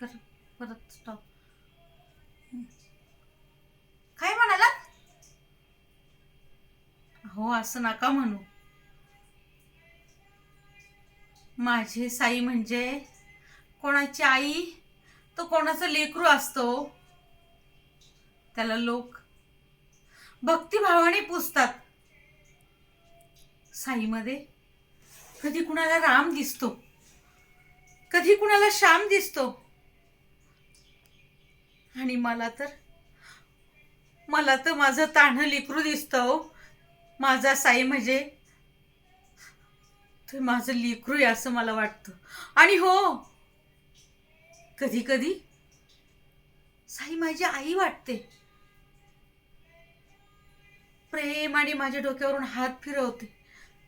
परत स्टॉप काय म्हणाला? हो असं नका म्हणू. माझी साई म्हणजे कोणाची आई? तो कोणाचा लेकरू असतो? त्याला लोक भक्तिभावाने पुजतात. साईमध्ये कधी कुणाला राम दिसतो. कधी कुणाला श्याम दिसतो. आणि मला तर मला तर माझं तान लिकरू दिसतं हो. माझा साई म्हणजे ते माझं लिकरू आहे असं मला वाटतं. आणि हो कधी कधी साई माझी आई वाटते. प्रेम आणि माझ्या डोक्यावरून हात फिरवते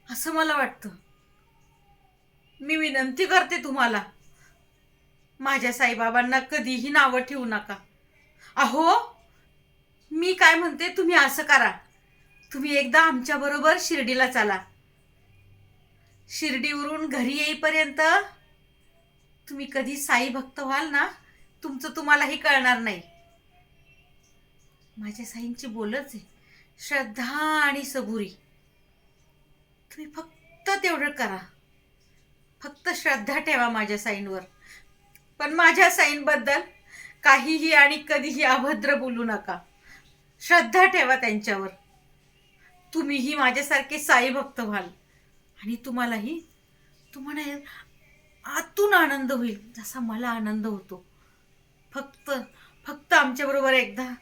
असं मला वाटतं. मी विनंती करते तुम्हाला माझ्या साईबाबांना कधीही नावं ठेवू नका. अहो मी काय म्हणते तुम्ही असं करा. तुम्ही एकदा आमच्या बरोबर शिर्डीला चला. शिर्डीवरून घरी येईपर्यंत तुम्ही कधी साई भक्त व्हाल ना तुमचं तुम्हालाही कळणार नाही. माझ्या साईंची बोलच आहे. श्रद्धा आणि सबुरी. तुम्ही फक्त तेवढं करा. फक्त श्रद्धा ठेवा माझ्या साईंवर. पण माझ्या साईंबद्दल काहीही आणि कधीही अभद्र बोलू नका. श्रद्धा ठेवा त्यांच्यावर. तुम्हीही माझ्यासारखे साई भक्त व्हाल. आणि तुम्हालाही तुम्हाला आतून आनंद होईल जसा मला आनंद होतो. फक्त फक्त आमच्याबरोबर एकदा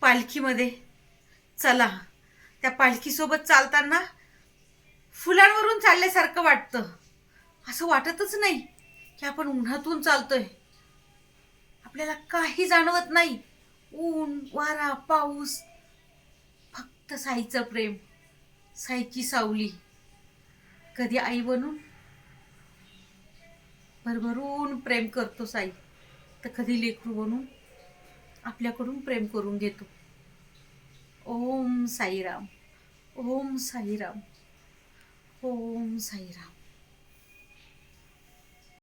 पालखीमध्ये चला. त्या पालखीसोबत चालताना फुलांवरून चालल्यासारखं वाटतं. असं वाटतच नाही की आपण उन्हातून चालतोय. आपल्याला काही जाणवत नाही. ऊन वारा पाऊस फक्त साईचं प्रेम साईची सावली. कधी आई बनून भरभरून प्रेम करतो साई तर कधी लेकरू बनून आपल्याकडून प्रेम करून घेतो. ओम साईराम ओम साईराम ओम साईराम.